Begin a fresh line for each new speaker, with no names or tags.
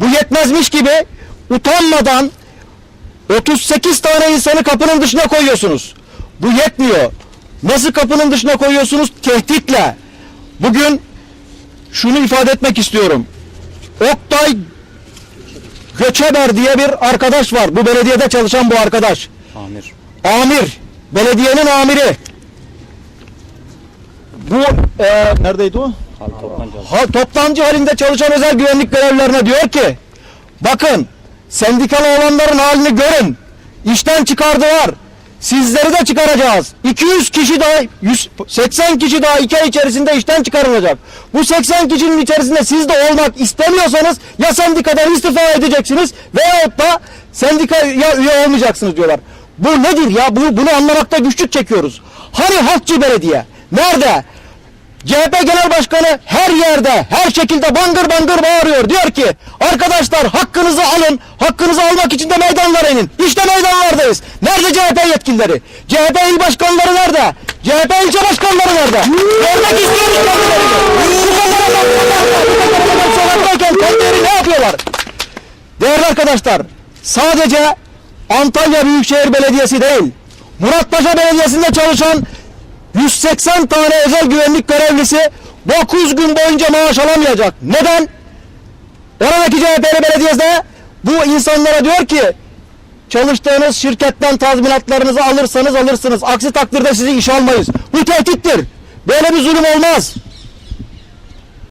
Bu yetmezmiş gibi utanmadan 38 tane insanı kapının dışına koyuyorsunuz. Bu yetmiyor. Nasıl kapının dışına koyuyorsunuz? Tehditle. Bugün şunu ifade etmek istiyorum. Oktay Göçeber diye bir arkadaş var. Bu belediyede çalışan bu arkadaş.
Amir.
Amir. Belediyenin amiri. Bu e, neredeydi o?
Halk toplancı.
Ha, toptancı halinde çalışan özel güvenlik görevlilerine diyor ki bakın sendikalı olanların halini görün. İşten çıkardılar. Sizleri de çıkaracağız. 200 kişi daha 180 kişi daha iki ay içerisinde işten çıkarılacak. Bu 80 kişinin içerisinde siz de olmak istemiyorsanız ya sendikadan istifa edeceksiniz veyahut da sendikaya üye olmayacaksınız diyorlar. Bu nedir ya? Bu, bunu anlamakta güçlük çekiyoruz. Hani halkçı belediye? Nerede? CHP Genel Başkanı her yerde, her şekilde bangır bangır bağırıyor. Diyor ki arkadaşlar hakkınızı alın, hakkınızı almak için de meydanlara inin. İşte meydanlardayız. Nerede CHP yetkilileri? CHP il başkanları nerede? CHP ilçe başkanları nerede? Görmek istiyoruz kendilerini. Kendileri ne yapıyorlar? Değerli arkadaşlar, sadece Antalya Büyükşehir Belediyesi değil, Muratpaşa Belediyesi'nde çalışan 180 tane özel güvenlik görevlisi 9 gün boyunca maaş alamayacak. Neden? Oradaki CHP'li belediyede bu insanlara diyor ki çalıştığınız şirketten tazminatlarınızı alırsanız alırsınız. Aksi takdirde sizi işe almayız. Bu tehdittir. Böyle bir zulüm olmaz.